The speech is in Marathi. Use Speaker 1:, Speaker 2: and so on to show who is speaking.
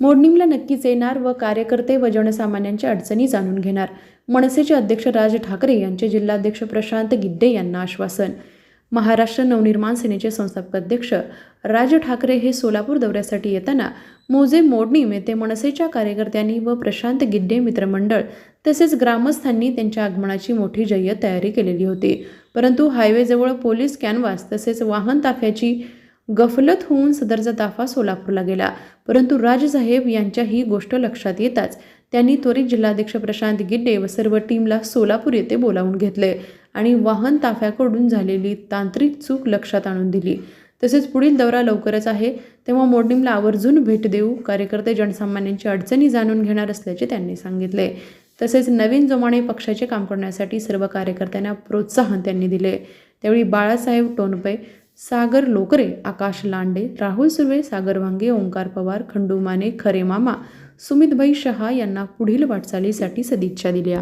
Speaker 1: मोडणीमला नक्कीच येणार व कार्यकर्ते व जनसामान्यांच्या अडचणी जाणून घेणार. मनसेचे अध्यक्ष राज ठाकरे यांचे जिल्हाध्यक्ष प्रशांत गिड्डे यांना आश्वासन. महाराष्ट्र नवनिर्माण सेनेचे संस्थापक अध्यक्ष राज ठाकरे हे सोलापूर दौऱ्यासाठी येताना मोजे मोडणीम येथे मनसेच्या कार्यकर्त्यांनी व प्रशांत गिड्डे मित्रमंडळ तसेच ग्रामस्थांनी त्यांच्या आगमनाची मोठी जय्यत तयारी केलेली होती. परंतु हायवेजवळ पोलीस कॅनव्हास तसेच वाहन ताफ्याची गफलत होऊन सदरचा ताफा सोलापूरला गेला. परंतु राजसाहेब यांच्या ही गोष्ट लक्षात येताच त्यांनी त्वरित जिल्हाध्यक्ष प्रशांत गिड्डे व सर्व टीमला सोलापूर येथे बोलावून घेतले आणि वाहन ताफ्याकडून झालेली तांत्रिक चूक लक्षात आणून दिली. तसेच पुढील दौरा लवकरच आहे तेव्हा मोडणीमला आवर्जून भेट देऊ कार्यकर्ते जनसामान्यांची अडचणी जाणून घेणार असल्याचे त्यांनी सांगितले. तसेच नवीन जोमाने पक्षाचे काम करण्यासाठी सर्व कार्यकर्त्यांना प्रोत्साहन त्यांनी दिले. त्यावेळी बाळासाहेब टोनपे सागर लोकरे आकाश लांडे राहुल सुर्वे सागर वांगे ओंकार पवार खंडू माने खरे मामा सुमितभाई शहा यांना पुढील वाटचालीसाठी सदिच्छा दिल्या.